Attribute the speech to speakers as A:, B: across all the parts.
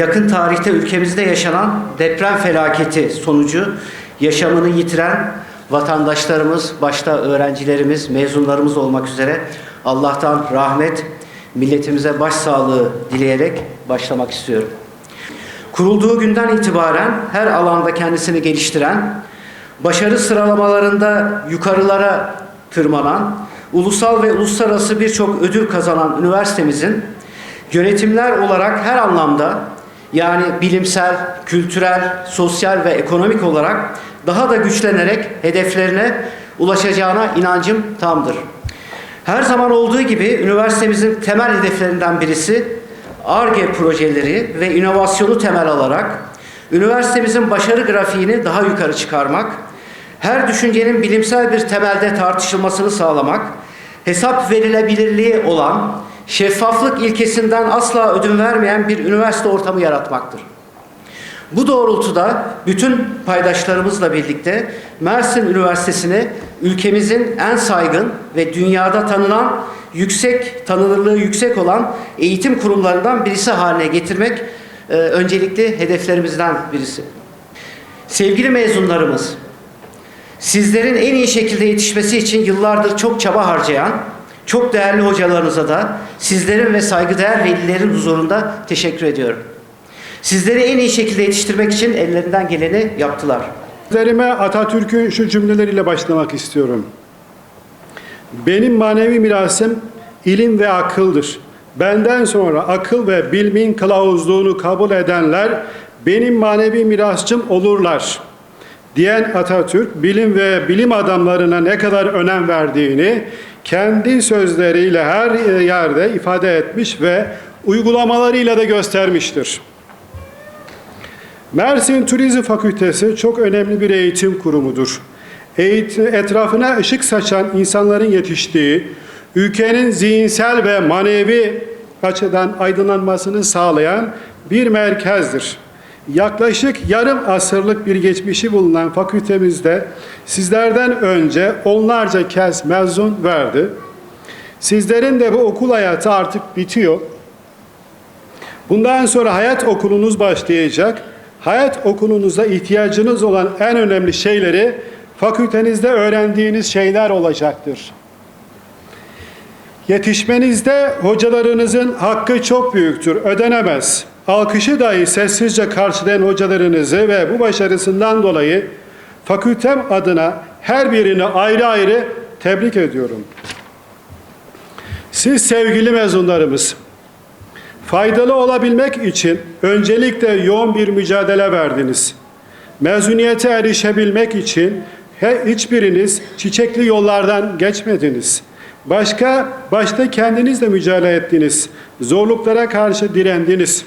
A: Yakın tarihte ülkemizde yaşanan deprem felaketi sonucu yaşamını yitiren vatandaşlarımız, başta öğrencilerimiz, mezunlarımız olmak üzere Allah'tan rahmet, milletimize başsağlığı dileyerek başlamak istiyorum. Kurulduğu günden itibaren her alanda kendisini geliştiren, başarı sıralamalarında yukarılara tırmanan, ulusal ve uluslararası birçok ödül kazanan üniversitemizin yönetimler olarak her anlamda yani bilimsel, kültürel, sosyal ve ekonomik olarak daha da güçlenerek hedeflerine ulaşacağına inancım tamdır. Her zaman olduğu gibi üniversitemizin temel hedeflerinden birisi ARGE projeleri ve inovasyonu temel alarak üniversitemizin başarı grafiğini daha yukarı çıkarmak, her düşüncenin bilimsel bir temelde tartışılmasını sağlamak, hesap verilebilirliği olan, şeffaflık ilkesinden asla ödün vermeyen bir üniversite ortamı yaratmaktır. Bu doğrultuda bütün paydaşlarımızla birlikte Mersin Üniversitesi'ni ülkemizin en saygın ve dünyada tanınan yüksek tanınırlığı yüksek olan eğitim kurumlarından birisi haline getirmek e, öncelikli hedeflerimizden birisi. Sevgili mezunlarımız, sizlerin en iyi şekilde yetişmesi için yıllardır çok çaba harcayan, çok değerli hocalarınıza da sizlerin ve saygıdeğer velilerin huzurunda teşekkür ediyorum. Sizleri en iyi şekilde yetiştirmek için ellerinden geleni yaptılar.
B: Sözlerime Atatürk'ün şu cümleleriyle başlamak istiyorum. Benim manevi mirasım ilim ve akıldır. Benden sonra akıl ve bilmin kılavuzluğunu kabul edenler benim manevi mirasçım olurlar. Diyen Atatürk bilim ve bilim adamlarına ne kadar önem verdiğini kendi sözleriyle her yerde ifade etmiş ve uygulamalarıyla da göstermiştir. Mersin Turizm Fakültesi çok önemli bir eğitim kurumudur. Eğitim, etrafına ışık saçan insanların yetiştiği, ülkenin zihinsel ve manevi açıdan aydınlanmasını sağlayan bir merkezdir. Yaklaşık yarım asırlık bir geçmişi bulunan fakültemizde sizlerden önce onlarca kez mezun verdi. Sizlerin de bu okul hayatı artık bitiyor. Bundan sonra hayat okulunuz başlayacak. Hayat okulunuza ihtiyacınız olan en önemli şeyleri fakültenizde öğrendiğiniz şeyler olacaktır. Yetişmenizde hocalarınızın hakkı çok büyüktür, ödenemez. Alkışı dahi sessizce karşılayan hocalarınızı ve bu başarısından dolayı fakültem adına her birini ayrı ayrı tebrik ediyorum. Siz sevgili mezunlarımız, Faydalı olabilmek için öncelikle yoğun bir mücadele verdiniz. Mezuniyete erişebilmek için hiçbiriniz çiçekli yollardan geçmediniz. Başka, başta kendinizle mücadele ettiniz. Zorluklara karşı direndiniz.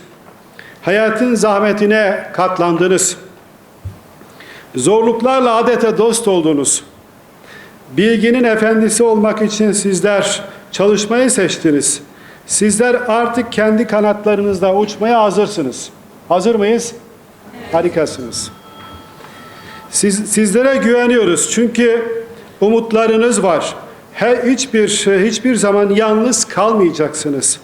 B: Hayatın zahmetine katlandınız. Zorluklarla adeta dost oldunuz. Bilginin efendisi olmak için sizler çalışmayı seçtiniz. Sizler artık kendi kanatlarınızda uçmaya hazırsınız. Hazır mıyız? Harikasınız. Siz, sizlere güveniyoruz çünkü umutlarınız var. Her hiçbir hiçbir zaman yalnız kalmayacaksınız.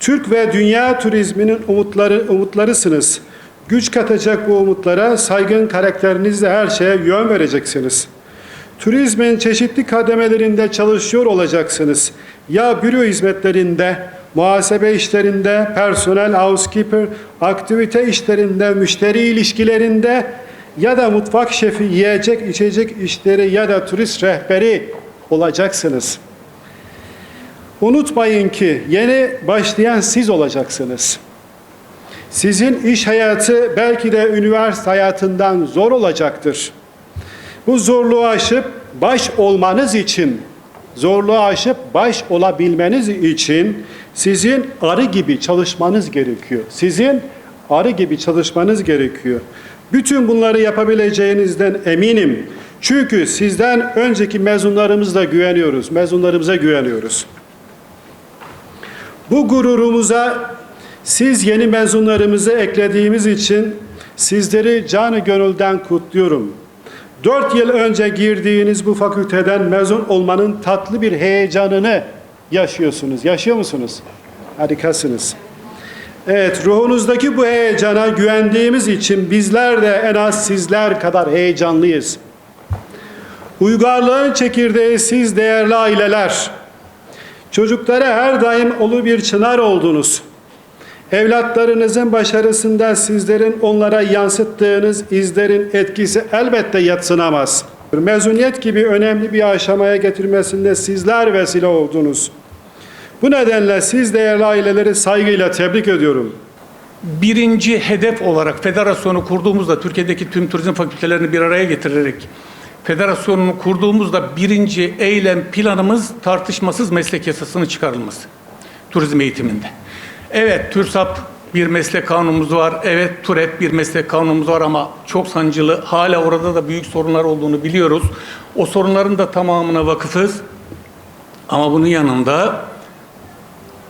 B: Türk ve dünya turizminin umutları umutlarısınız. Güç katacak bu umutlara saygın karakterinizle her şeye yön vereceksiniz. Turizmin çeşitli kademelerinde çalışıyor olacaksınız. Ya büro hizmetlerinde, muhasebe işlerinde, personel, housekeeper, aktivite işlerinde, müşteri ilişkilerinde ya da mutfak şefi, yiyecek, içecek işleri ya da turist rehberi olacaksınız. Unutmayın ki yeni başlayan siz olacaksınız. Sizin iş hayatı belki de üniversite hayatından zor olacaktır. Bu zorluğu aşıp baş olmanız için, zorluğu aşıp baş olabilmeniz için sizin arı gibi çalışmanız gerekiyor. Sizin arı gibi çalışmanız gerekiyor. Bütün bunları yapabileceğinizden eminim. Çünkü sizden önceki mezunlarımızla güveniyoruz. Mezunlarımıza güveniyoruz. Bu gururumuza siz yeni mezunlarımızı eklediğimiz için sizleri canı gönülden kutluyorum. Dört yıl önce girdiğiniz bu fakülteden mezun olmanın tatlı bir heyecanını yaşıyorsunuz. Yaşıyor musunuz? Harikasınız. Evet, ruhunuzdaki bu heyecana güvendiğimiz için bizler de en az sizler kadar heyecanlıyız. Uygarlığın çekirdeği siz değerli aileler. Çocuklara her daim olu bir çınar oldunuz. Evlatlarınızın başarısında sizlerin onlara yansıttığınız izlerin etkisi elbette yatsınamaz. Mezuniyet gibi önemli bir aşamaya getirmesinde sizler vesile oldunuz. Bu nedenle siz değerli aileleri saygıyla tebrik ediyorum.
C: birinci hedef olarak federasyonu kurduğumuzda Türkiye'deki tüm turizm fakültelerini bir araya getirerek federasyonunu kurduğumuzda birinci eylem planımız tartışmasız meslek yasasının çıkarılması turizm eğitiminde. Evet TÜRSAP bir meslek kanunumuz var. Evet TUREP bir meslek kanunumuz var ama çok sancılı. Hala orada da büyük sorunlar olduğunu biliyoruz. O sorunların da tamamına vakıfız. Ama bunun yanında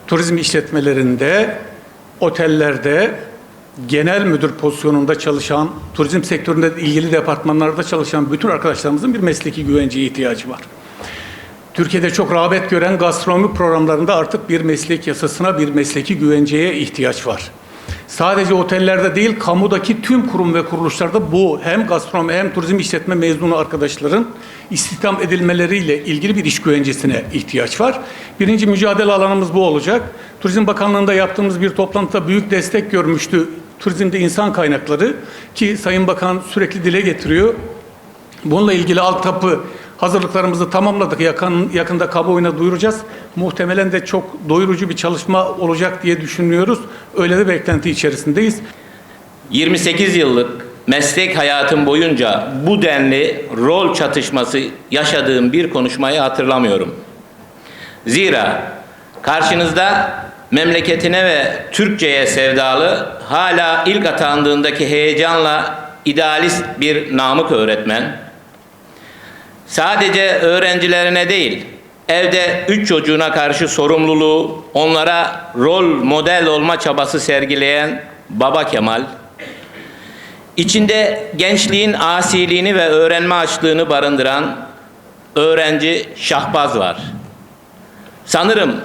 C: turizm işletmelerinde, otellerde, genel müdür pozisyonunda çalışan, turizm sektöründe ilgili departmanlarda çalışan bütün arkadaşlarımızın bir mesleki güvenceye ihtiyacı var. Türkiye'de çok rağbet gören gastronomi programlarında artık bir meslek yasasına, bir mesleki güvenceye ihtiyaç var. Sadece otellerde değil, kamudaki tüm kurum ve kuruluşlarda bu hem gastronomi hem turizm işletme mezunu arkadaşların istihdam edilmeleriyle ilgili bir iş güvencesine ihtiyaç var. Birinci mücadele alanımız bu olacak. Turizm Bakanlığı'nda yaptığımız bir toplantıda büyük destek görmüştü turizmde insan kaynakları ki Sayın Bakan sürekli dile getiriyor. Bununla ilgili altyapı hazırlıklarımızı tamamladık. Yakın, yakında kamuoyuna duyuracağız. Muhtemelen de çok doyurucu bir çalışma olacak diye düşünüyoruz. Öyle de beklenti içerisindeyiz.
D: 28 yıllık meslek hayatım boyunca bu denli rol çatışması yaşadığım bir konuşmayı hatırlamıyorum. Zira karşınızda memleketine ve Türkçe'ye sevdalı, hala ilk atandığındaki heyecanla idealist bir Namık öğretmen, sadece öğrencilerine değil, evde üç çocuğuna karşı sorumluluğu, onlara rol model olma çabası sergileyen Baba Kemal, içinde gençliğin asiliğini ve öğrenme açlığını barındıran öğrenci Şahbaz var. Sanırım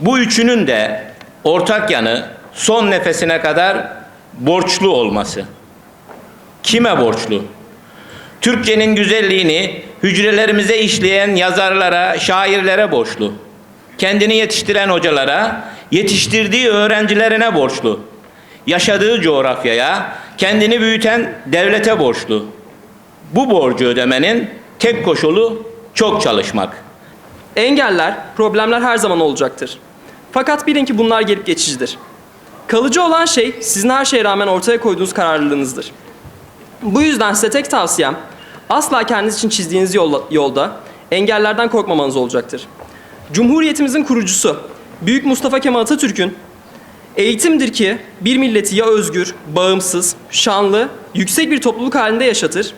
D: bu üçünün de ortak yanı son nefesine kadar borçlu olması. Kime borçlu? Türkçenin güzelliğini hücrelerimize işleyen yazarlara, şairlere borçlu. Kendini yetiştiren hocalara, yetiştirdiği öğrencilerine borçlu. Yaşadığı coğrafyaya, kendini büyüten devlete borçlu. Bu borcu ödemenin tek koşulu çok çalışmak.
E: Engeller, problemler her zaman olacaktır. Fakat bilin ki bunlar gelip geçicidir. Kalıcı olan şey sizin her şeye rağmen ortaya koyduğunuz kararlılığınızdır. Bu yüzden size tek tavsiyem asla kendiniz için çizdiğiniz yolda, yolda engellerden korkmamanız olacaktır. Cumhuriyetimizin kurucusu Büyük Mustafa Kemal Atatürk'ün eğitimdir ki bir milleti ya özgür, bağımsız, şanlı, yüksek bir topluluk halinde yaşatır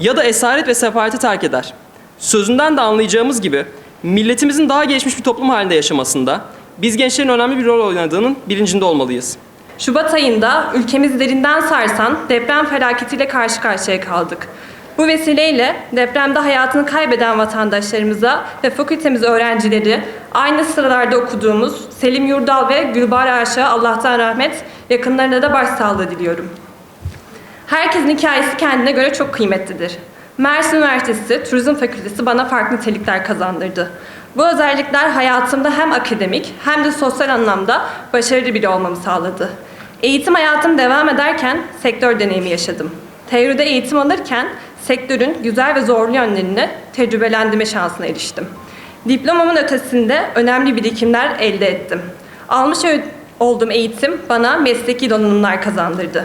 E: ya da esaret ve sefalete terk eder. Sözünden de anlayacağımız gibi milletimizin daha gelişmiş bir toplum halinde yaşamasında biz gençlerin önemli bir rol oynadığının bilincinde olmalıyız.
F: Şubat ayında ülkemizi derinden sarsan deprem felaketiyle karşı karşıya kaldık. Bu vesileyle depremde hayatını kaybeden vatandaşlarımıza ve fakültemiz öğrencileri aynı sıralarda okuduğumuz Selim Yurdal ve Gülbahar Aşağı Allah'tan rahmet yakınlarına da başsağlığı diliyorum. Herkesin hikayesi kendine göre çok kıymetlidir. Mersin Üniversitesi Turizm Fakültesi bana farklı nitelikler kazandırdı. Bu özellikler hayatımda hem akademik hem de sosyal anlamda başarılı biri olmamı sağladı. Eğitim hayatım devam ederken sektör deneyimi yaşadım. Teoride eğitim alırken sektörün güzel ve zorlu yönlerini tecrübelendirme şansına eriştim. Diplomamın ötesinde önemli birikimler elde ettim. Almış olduğum eğitim bana mesleki donanımlar kazandırdı.